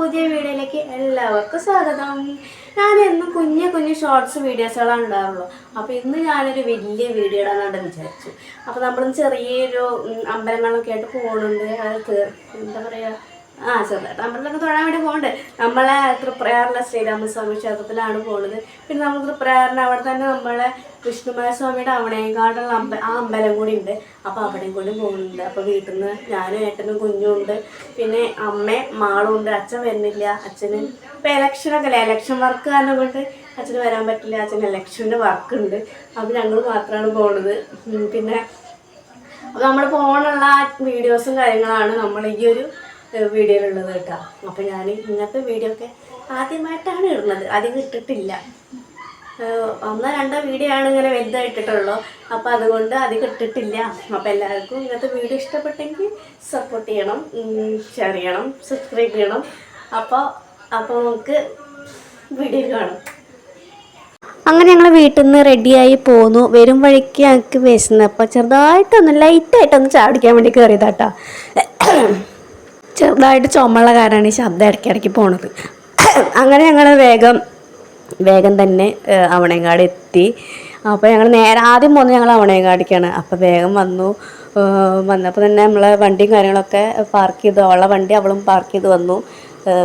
പുതിയ വീഡിയോയിലേക്ക് എല്ലാവർക്കും സ്വാഗതം. ഞാൻ എന്നും കുഞ്ഞു കുഞ്ഞു ഷോർട്സ് വീഡിയോസുകളാണ് ഉണ്ടാവുള്ളൂ അപ്പോൾ ഇന്ന് ഞാനൊരു വലിയ വീഡിയോ ഇടാന്നാണ് വിചാരിച്ചു. അപ്പോൾ നമ്മൾ ചെറിയൊരു അമ്പലങ്ങളൊക്കെ ആയിട്ട് പോകുന്നുണ്ട്. അത് എന്താ പറയുക ആ ചെറുതായിട്ട് തൊഴാൻ വേണ്ടി പോകുന്നുണ്ട് നമ്മളെ തൃപ്രയാറിലെ ശ്രീരാമസ്വാമി ക്ഷേത്രത്തിലാണ് പോകുന്നത് പിന്നെ നമ്മൾ തൃപ്രയാറിന് അവിടെ തന്നെ നമ്മളെ വിഷ്ണുമായ സ്വാമിയുടെ അവിടെയും അമ്പ ആ അമ്പലം കൂടി ഉണ്ട്. അപ്പോൾ അവിടെയും കൂടി പോകുന്നുണ്ട്. അപ്പോൾ വീട്ടിൽ നിന്ന് ഞാനും ഏട്ടനും കുഞ്ഞും ഉണ്ട്. പിന്നെ അമ്മയും മാളും ഉണ്ട്. അച്ഛൻ വരുന്നില്ല. അച്ഛന് ഇപ്പം എലക്ഷനൊക്കെ അല്ലേ? എലക്ഷൻ വർക്ക് കാരണം കൊണ്ട് അച്ഛന് വരാൻ പറ്റില്ല. അച്ഛന് എലക്ഷന്റെ വർക്ക് ഉണ്ട്. അപ്പോൾ ഞങ്ങൾ മാത്രമാണ് പോകുന്നത് പിന്നെ അപ്പോൾ നമ്മൾ പോകാനുള്ള വീഡിയോസും കാര്യങ്ങളാണ് നമ്മൾ ഈ ഒരു വീഡിയോയിലുള്ളത് കേട്ടോ. അപ്പോൾ ഞാൻ ഇങ്ങനത്തെ വീഡിയോ ഒക്കെ ആദ്യമായിട്ടാണ് ഇടുന്നത്. ആദ്യം ഇട്ടിട്ടില്ല. ഒന്നോ രണ്ടോ വീഡിയോ ആണ് ഇങ്ങനെ വലുതായിട്ടിട്ടുള്ളൂ. അപ്പോൾ അതുകൊണ്ട് അധികം ഇട്ടിട്ടില്ല. അപ്പോൾ എല്ലാവർക്കും ഇങ്ങനത്തെ വീഡിയോ ഇഷ്ടപ്പെട്ടെങ്കിൽ സപ്പോർട്ട് ചെയ്യണം ഷെയർ ചെയ്യണം സബ്സ്ക്രൈബ് ചെയ്യണം. അപ്പോൾ അപ്പോൾ നമുക്ക് വീഡിയോ കാണാം. അങ്ങനെ ഞങ്ങൾ വീട്ടിൽ നിന്ന് റെഡിയായി പോന്നു. വരും വഴിക്ക് ഞങ്ങൾക്ക് വിശന്നപ്പോൾ ചെറുതായിട്ടൊന്ന് ലൈറ്റായിട്ടൊന്ന് ചാടിക്കാൻ വേണ്ടി കയറിയതാട്ടോ ചെറുതായിട്ട് ചുമള്ള കാരണമാണ് ഈ ശബ്ദം ഇടയ്ക്കിടയ്ക്ക് പോണത്. അങ്ങനെ ഞങ്ങൾ വേഗം വേഗം തന്നെ അവണേങ്ങാട് എത്തി. അപ്പോൾ ഞങ്ങൾ നേരെ ആദ്യം പോകുന്നത് ഞങ്ങൾ അവണേങ്ങാടിക്കാണ് അപ്പോൾ വേഗം വന്നു. വന്നപ്പോൾ തന്നെ നമ്മളെ വണ്ടിയും കാര്യങ്ങളൊക്കെ പാർക്ക് ചെയ്തു. അവളെ വണ്ടി അവളും പാർക്ക് ചെയ്ത് വന്നു.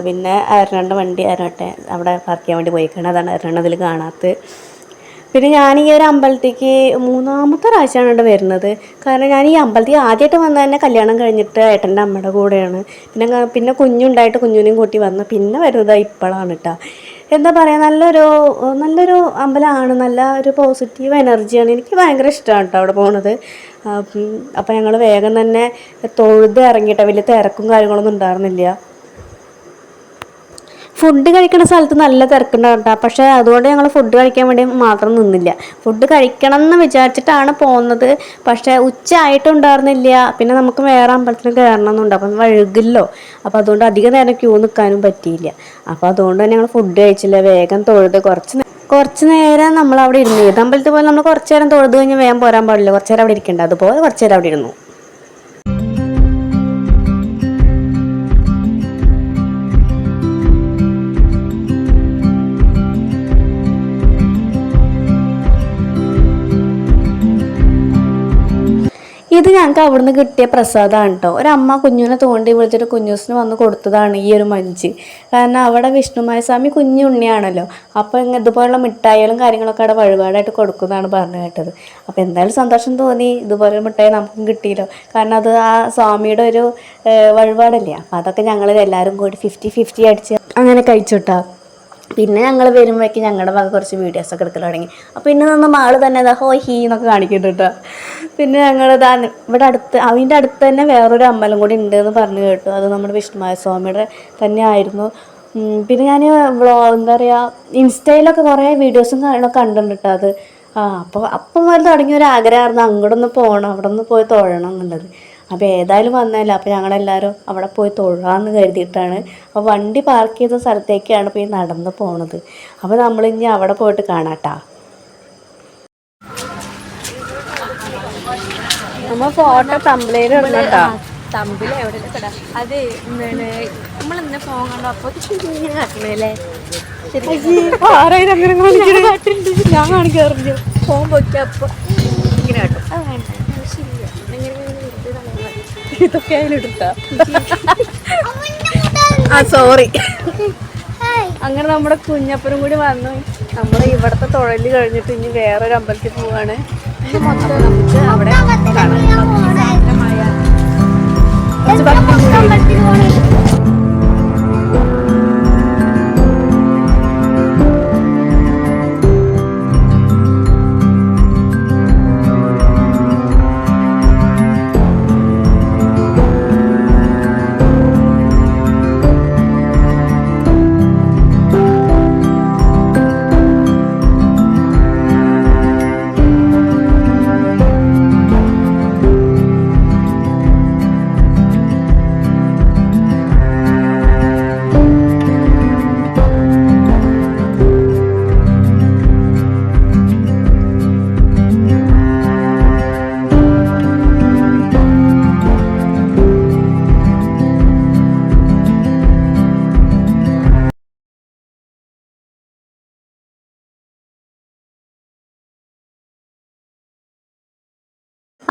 പിന്നെ അരണന്റെ വണ്ടി ആരോട്ടെ അവിടെ പാർക്ക് ചെയ്യാൻ വേണ്ടി പോയിക്കാണ്. അതാണ് അരണ അതിൽ കാണാത്തത്. പിന്നെ ഞാൻ ഈ ഒരു അമ്പലത്തേക്ക് മൂന്നാമത്തെ പ്രാവശ്യമാണ് ഇവിടെ വരുന്നത്. കാരണം ഞാൻ ഈ അമ്പലത്തിൽ ആദ്യമായിട്ട് വന്നത് തന്നെ കല്യാണം കഴിഞ്ഞിട്ട് ഏട്ടന്റെ അമ്മയുടെ കൂടെയാണ്. പിന്നെ പിന്നെ കുഞ്ഞുണ്ടായിട്ട് കുഞ്ഞിനെയും കൂട്ടി വന്ന് പിന്നെ വരുന്നത് ഇപ്പോഴാണ് കേട്ടോ. എന്താ പറയുക നല്ലൊരു നല്ലൊരു അമ്പലമാണ്. നല്ല ഒരു പോസിറ്റീവ് എനർജിയാണ് എനിക്ക് ഭയങ്കര ഇഷ്ടമാണ് കേട്ടോ അവിടെ പോണത്. അപ്പം ഞങ്ങൾ വേഗം തന്നെ തൊഴുത് ഇറങ്ങിയിട്ട്. വലിയ തിരക്കും കാര്യങ്ങളൊന്നും ഉണ്ടായിരുന്നില്ല. ഫുഡ് കഴിക്കുന്ന സ്ഥലത്ത് നല്ല തിരക്കുണ്ടാവും പക്ഷെ അതുകൊണ്ട് ഞങ്ങൾ ഫുഡ് കഴിക്കാൻ വേണ്ടി മാത്രം നിന്നില്ല. ഫുഡ് കഴിക്കണം എന്ന് വിചാരിച്ചിട്ടാണ് പോകുന്നത് പക്ഷെ ഉച്ച ആയിട്ടുണ്ടായിരുന്നില്ല. പിന്നെ നമുക്ക് വേറെ അമ്പലത്തിൽ കയറണം എന്നുണ്ട് അപ്പം വഴുകില്ലോ. അപ്പോൾ അതുകൊണ്ട് അധികം നേരം ക്യൂ നിൽക്കാനും പറ്റിയില്ല. അപ്പോൾ അതുകൊണ്ട് തന്നെ ഞങ്ങൾ ഫുഡ് കഴിച്ചില്ല. വേഗം തൊഴുത് കുറച്ച് കുറച്ച് നേരം നമ്മൾ അവിടെ ഇരുന്നു അമ്പലത്തിൽ പോയി നമ്മൾ കുറച്ച് നേരം തൊഴുത് കഴിഞ്ഞ് വേഗം പോരാൻ പാടില്ല. കുറച്ച് നേരം അവിടെ ഇരിക്കേണ്ട. അതുപോലെ കുറച്ച് നേരം അവിടെ ഇരുന്നു. ഇത് ഞങ്ങൾക്ക് അവിടുന്ന് കിട്ടിയ പ്രസാദമാണ് കേട്ടോ ഒരമ്മ കുഞ്ഞിനെ തോണ്ടി വിളിച്ചിട്ട് കുഞ്ഞൂസിന് വന്ന് കൊടുത്തതാണ് ഈ ഒരു മഞ്ച്. കാരണം അവിടെ വിഷ്ണുമായ സ്വാമി കുഞ്ഞുണ്ണിയാണല്ലോ അപ്പോൾ ഇങ്ങനെ ഇതുപോലുള്ള മിഠായികളും കാര്യങ്ങളൊക്കെ അവിടെ വഴിപാടായിട്ട് കൊടുക്കുന്നതാണ് പറഞ്ഞു കേട്ടത്. അപ്പോൾ എന്തായാലും സന്തോഷം തോന്നി. ഇതുപോലെ മിഠായി നമുക്കും കിട്ടിയല്ലോ. കാരണം അത് ആ സ്വാമിയുടെ ഒരു വഴിപാടല്ലേ. അപ്പോൾ അതൊക്കെ ഞങ്ങൾ എല്ലാവരും കൂടി ഫിഫ്റ്റി ഫിഫ്റ്റി അടിച്ച് അങ്ങനെ കഴിച്ചുട്ടാ. പിന്നെ ഞങ്ങൾ വരുമ്പോഴേക്കും ഞങ്ങളുടെ ഭാഗം കുറച്ച് വീഡിയോസൊക്കെ എടുക്കൽ തുടങ്ങി. അപ്പോൾ പിന്നെ നമ്മൾ മാൾ തന്നെ ഇതാ ഹോ ഹീ എന്നൊക്കെ കാണിക്കുന്നുണ്ട് കേട്ടോ പിന്നെ ഞങ്ങൾ ഇതാ ഇവിടെ അടുത്ത് അവന്റെ അടുത്ത് തന്നെ വേറൊരു അമ്പലം കൂടി ഉണ്ട് എന്ന് പറഞ്ഞു കേട്ടു. അത് നമ്മുടെ വിഷ്ണുമായ സ്വാമിയുടെ തന്നെ ആയിരുന്നു. പിന്നെ ഞാൻ വ്ളോ എന്താ പറയുക ഇൻസ്റ്റയിലൊക്കെ കുറേ വീഡിയോസും കാര്യങ്ങളൊക്കെ കണ്ടിട്ടുണ്ട് അത്. ആ അപ്പോൾ അപ്പം മുതൽ തുടങ്ങിയ ഒരു ആഗ്രഹമായിരുന്നു അങ്ങോട്ടൊന്ന് പോകണം അവിടെ ഒന്ന് പോയി തൊഴണം എന്നുള്ളത്. അപ്പോൾ ഏതായാലും വന്നതല്ല. അപ്പോൾ ഞങ്ങളെല്ലാവരും അവിടെ പോയി തൊഴാമെന്ന് കരുതിയിട്ടാണ്. അപ്പോൾ വണ്ടി പാർക്ക് ചെയ്ത സ്ഥലത്തേക്കാണ് പോയി നടന്ന് പോണത്. അപ്പോൾ നമ്മൾ ഇനി അവിടെ പോയിട്ട് കാണാട്ടാ. നമ്മൾ ഫോട്ടോ തമ്പ്ലയിൽ ഇടണം കേട്ടോ. തമ്പിൽ എവിടെ അത് എന്താണ് നമ്മൾ ഇന്ന് ഫോൺ കണ്ടോ അപ്പൊ ഇങ്ങനെ കാട്ടണല്ലേ ഞാൻ കാണിക്കാറുണ്ട് ഫോൺ പൊക്കിയപ്പോ ഇങ്ങനെ കാട്ടും. അത് വേണ്ട അത് ഇതൊക്കെ അതിലിട്ടാ ആ സോറി അങ്ങനെ നമ്മുടെ കുഞ്ഞപ്പനും കൂടി വന്നു. നമ്മൾ ഇവിടത്തെ തൊഴിൽ കഴിഞ്ഞിട്ട് ഇനി വേറൊരു അമ്പലത്തിൽ പോവാണ്. ഇത് മൊത്തം നമുക്ക് അവിടെ കാണാം. കുറച്ച് ഭക്തി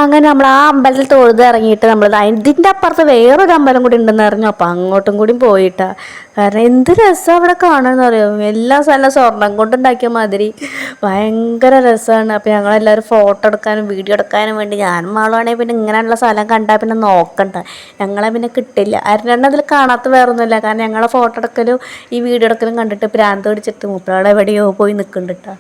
അങ്ങനെ നമ്മൾ ആ അമ്പലത്തിൽ തൊഴുത് ഇറങ്ങിയിട്ട് നമ്മൾ ഇതിന്റെ അപ്പുറത്ത് വേറൊരു അമ്പലം കൂടി ഉണ്ടെന്ന് അറിഞ്ഞു. അപ്പം അങ്ങോട്ടും കൂടി പോയിട്ടാ. കാരണം എന്ത് രസം അവിടെ കാണാമെന്ന് അറിയാം? എല്ലാ സ്ഥലം സ്വർണം കൊണ്ടുണ്ടാക്കിയ മാതിരി. ഭയങ്കര രസമാണ് അപ്പം ഞങ്ങളെല്ലാവരും ഫോട്ടോ എടുക്കാനും വീഡിയോ എടുക്കാനും വേണ്ടി ഞാനും മാളുവാണെങ്കിൽ പിന്നെ ഇങ്ങനെയുള്ള സ്ഥലം കണ്ടാൽ പിന്നെ നോക്കണ്ട. ഞങ്ങളെ പിന്നെ കിട്ടില്ല. അരണ്ടെണ്ണം അതിൽ കാണാത്ത വേറൊന്നുമില്ല. കാരണം ഞങ്ങളെ ഫോട്ടോ എടുക്കലും ഈ വീഡിയോ എടുക്കലും കണ്ടിട്ട് പ്രാന്ത് പിടിച്ചിട്ട് മുപ്പളവിടെ എവിടെയോ പോയി നിൽക്കുന്നുണ്ട്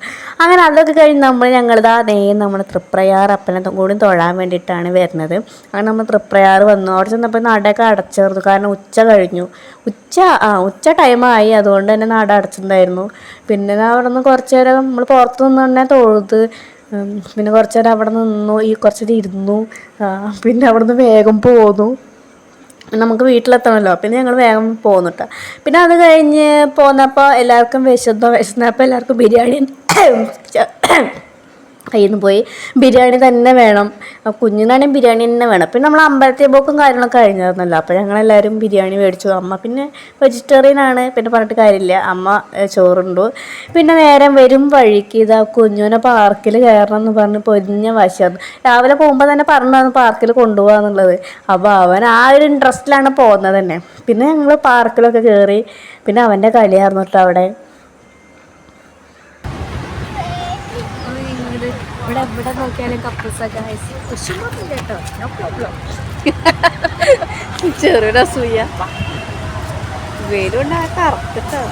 അങ്ങനെ അതൊക്കെ കഴിഞ്ഞ് നമ്മൾ ഞങ്ങളിതാ നേ നമ്മൾ തൃപ്രയാർ അപ്പനെ കൂടി തൊഴാൻ വേണ്ടിയിട്ടാണ് വരുന്നത്. അങ്ങനെ നമ്മൾ തൃപ്രയാർ വന്നു. അവിടെ ചെന്നപ്പോൾ നടയൊക്കെ അടച്ചിരുന്നു. കാരണം ഉച്ച കഴിഞ്ഞു. ഉച്ച ആ ഉച്ച ടൈമായി അതുകൊണ്ട് തന്നെ നട അടച്ചിട്ടുണ്ടായിരുന്നു. പിന്നെ അവിടെ നിന്ന് കുറച്ച് നേരം നമ്മൾ പുറത്ത് നിന്ന് തന്നെ തൊഴുത് പിന്നെ കുറച്ച് നേരം അവിടെ നിന്നു. ഈ കുറച്ച് നേരം ഇരുന്നു. പിന്നെ അവിടെ നിന്ന് വേഗം പോന്നു. നമുക്ക് വീട്ടിലെത്തണമല്ലോ. പിന്നെ ഞങ്ങൾ വേഗം പോന്നിട്ട പിന്നെ അത് കഴിഞ്ഞ് പോന്നപ്പോൾ എല്ലാവർക്കും വിശന്നോ വിശന്നപ്പോൾ എല്ലാവർക്കും ബിരിയാണി കയ്യിൽ നിന്ന് പോയി ബിരിയാണി തന്നെ വേണം. കുഞ്ഞിനാണെങ്കിൽ ബിരിയാണി തന്നെ വേണം. പിന്നെ നമ്മൾ അമ്പലത്തെ പോക്കും കാര്യങ്ങളൊക്കെ കഴിഞ്ഞായിരുന്നല്ലോ അപ്പോൾ ഞങ്ങളെല്ലാവരും ബിരിയാണി മേടിച്ചു. അമ്മ പിന്നെ വെജിറ്റേറിയൻ ആണ് പിന്നെ പറഞ്ഞിട്ട് കാര്യമില്ല. അമ്മ ചോറുണ്ടു. പിന്നെ നേരം വരും വഴിക്ക് ഇതാ കുഞ്ഞുവിനെ പാർക്കിൽ കയറണം എന്ന് പറഞ്ഞ് പൊരിഞ്ഞ വശം രാവിലെ പോകുമ്പോൾ തന്നെ പറഞ്ഞായിരുന്നു പാർക്കിൽ കൊണ്ടുപോകാന്നുള്ളത് അപ്പോൾ അവൻ ആ ഒരു ഇൻട്രസ്റ്റിലാണ് പോകുന്നത് തന്നെ. പിന്നെ ഞങ്ങൾ പാർക്കിലൊക്കെ കയറി പിന്നെ അവന്റെ കളിയായിരുന്നു കേട്ടോ അവിടെ ഇവിടെ എവിടെ നോക്കിയാലും കപ്പിൾസൊക്കെ കുശുമൊന്നുമില്ല കേട്ടോ. നോ പ്രോബ്ലം ചെറിയൊരു അസൂയ. വെയിലുണ്ടാ കറക്റ്റ്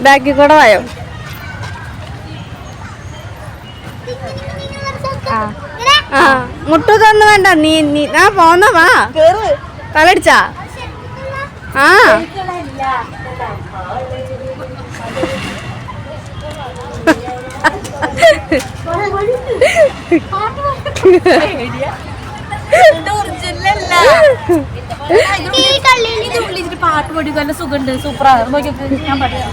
ബാക്കിൽ കൂടെ വായോ? ആ. മുട്ടൊന്നും വേണ്ട. നീ നീ ആ പോന്ന വാ. തലടിച്ചാ? ആ. പാട്ട് പഠിക്കാൻ സുഖമുണ്ട്. സൂപ്പറാണ് ഞാൻ പഠിക്കാം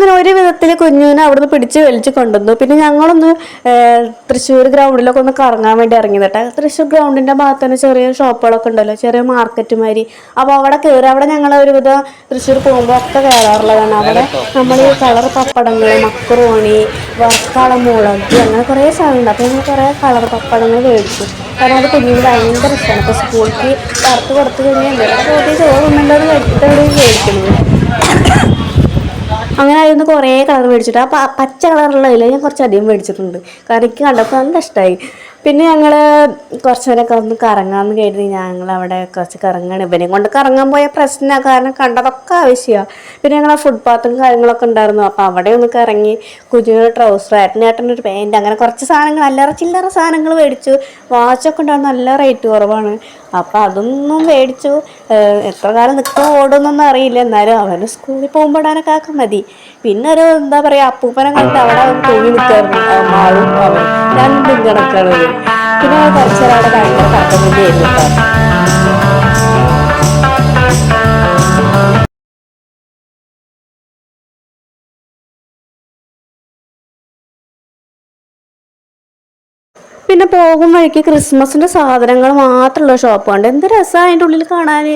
അങ്ങനെ ഒരു വിധത്തിൽ കുഞ്ഞുവിനെ അവിടുന്ന് പിടിച്ച് വലിച്ച് കൊണ്ടുവന്നു. പിന്നെ ഞങ്ങളൊന്ന് തൃശ്ശൂർ ഗ്രൗണ്ടിലൊക്കെ ഒന്ന് കറങ്ങാൻ വേണ്ടി ഇറങ്ങി കേട്ടോ. തൃശ്ശൂർ ഗ്രൗണ്ടിന്റെ ഭാഗത്ത് തന്നെ ചെറിയ ഷോപ്പുകളൊക്കെ ഉണ്ടല്ലോ ചെറിയ മാർക്കറ്റ് മാതിരി അപ്പോൾ അവിടെ കയറി അവിടെ ഞങ്ങൾ ഒരുവിധം തൃശ്ശൂർ പോകുമ്പോൾ ഒക്കെ കയറാറുള്ളതാണ് അവിടെ നമ്മൾ ഈ കളർ പപ്പടങ്ങൾ മക്രോണി വർക്കാള മുളക് അങ്ങനെ കുറേ സാധനമുണ്ട്. അപ്പോൾ ഞങ്ങൾ കുറേ കളർ പപ്പടങ്ങൾ മേടിച്ചു. കാരണം അത് കുഞ്ഞിന് ഭയങ്കര ഇഷ്ടമാണ് അപ്പോൾ സ്കൂളിലേക്ക് വറുത്ത് കൊടുത്തു കഴിഞ്ഞാൽ എന്തെങ്കിലും ചോറുണ്ടോ എന്ന് കഴിച്ചിട്ട് അവിടെ മേടിക്കുന്നത്. അങ്ങനെ അതിന് കുറേ കളർ മേടിച്ചിട്ട്. ആ പച്ച കളറുള്ളതിൽ ഞാൻ കുറച്ചധികം മേടിച്ചിട്ടുണ്ട്. കാരണം എനിക്ക് കണ്ടപ്പോൾ നല്ല ഇഷ്ടമായി പിന്നെ ഞങ്ങൾ കുറച്ച് നേരമൊക്കെ ഒന്ന് കറങ്ങാമെന്ന് കരുതി. ഞങ്ങൾ അവിടെ കുറച്ച് കറങ്ങാണ്. ഇവനെ കൊണ്ട് കറങ്ങാൻ പോയ പ്രശ്നമാണ് കാരണം കണ്ടതൊക്കെ ആവശ്യമാണ് പിന്നെ ഞങ്ങൾ ഫുട്പാത്തും കാര്യങ്ങളൊക്കെ ഉണ്ടായിരുന്നു. അപ്പോൾ അവിടെ ഒന്ന് കറങ്ങി കുഞ്ഞിനൊരു ട്രൗസർ ഒരു പാന്റ് അങ്ങനെ കുറച്ച് സാധനങ്ങൾ അല്ലറ ചില്ലറ സാധനങ്ങൾ മേടിച്ചു. വാച്ചൊക്കെ ഉണ്ടായിരുന്നു. നല്ല റേറ്റ് കുറവാണ്. അപ്പോൾ അതൊന്നും മേടിച്ചു. എത്ര കാലം നിൽക്കുക ഓടുന്നൊന്നും അറിയില്ല. എന്നാലും അവന് സ്കൂളിൽ പോകുമ്പോഴാനൊക്കെ ആക്കാൻ മതി. പിന്നെ ഒരു എന്താ പറയുക അപ്പൂപ്പനെ കണ്ടിട്ട് അവിടെ തൂങ്ങി നിൽക്കായിരുന്നു. രണ്ടും കണക്കാണ്. പിന്നെ നേരം അവിടെ ഭയങ്കര കറക്കം തന്നെയായിരുന്നു പിന്നെ പോകും വഴിക്ക് ക്രിസ്മസിന്റെ സാധനങ്ങൾ മാത്രമുള്ള ഷോപ്പ് കണ്ട്. എന്ത് രസമാണ് അതിന്റെ ഉള്ളിൽ കാണാൻ.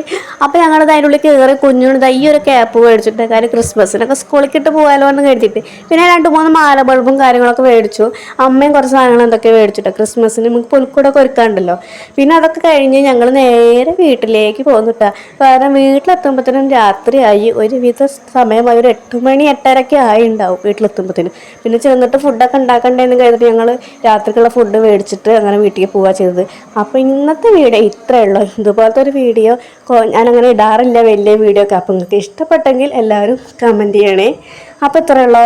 അപ്പോൾ ഞങ്ങളത് അതിന്റെ ഉള്ളിൽ കയറി കുഞ്ഞുണ്ട് ഈ ഒരു ക്യാപ്പ് മേടിച്ചിട്ട് കാര്യം ക്രിസ്മസിനൊക്കെ സ്കൂളിക്കിട്ട് ഇട്ട് പോകാലോ എന്ന് കരുതിയിട്ട്. പിന്നെ രണ്ട് മൂന്ന് മാല ബൾബും കാര്യങ്ങളൊക്കെ മേടിച്ചു. അമ്മയും കുറച്ച് സാധനങ്ങൾ എന്തൊക്കെ മേടിച്ചിട്ട് ക്രിസ്മസിന് നമുക്ക് പുൽക്കൂടൊക്കെ ഒരുക്കാണ്ടല്ലോ. പിന്നെ അതൊക്കെ കഴിഞ്ഞ് ഞങ്ങൾ നേരെ വീട്ടിലേക്ക് പോന്നിട്ടാ കാരണം വീട്ടിലെത്തുമ്പോഴത്തേനും രാത്രിയായി. ഒരുവിധ സമയമായി. ഒരു എട്ട് മണി എട്ടരയൊക്കെ ആയി ഉണ്ടാവും വീട്ടിലെത്തുമ്പോഴത്തേനും പിന്നെ ചെന്നിട്ട് ഫുഡൊക്കെ ഉണ്ടാക്കണ്ടേന്ന് കരുതി ഞങ്ങൾ രാത്രിക്കുള്ള ഫുഡ് മേടിച്ചിട്ട് അങ്ങനെ വീട്ടിൽ പോവുക ചെയ്തത്. അപ്പോൾ ഇന്നത്തെ വീഡിയോ ഇത്രയേ ഉള്ളൂ ഇതുപോലത്തെ ഒരു വീഡിയോ ഞാനങ്ങനെ ഇടാറില്ല വലിയ വീഡിയോ ഒക്കെ. അപ്പോൾ നിങ്ങൾക്ക് ഇഷ്ടപ്പെട്ടെങ്കിൽ എല്ലാവരും കമന്റ് ചെയ്യണേ. അപ്പോൾ ഇത്രയേ ഉള്ളൂ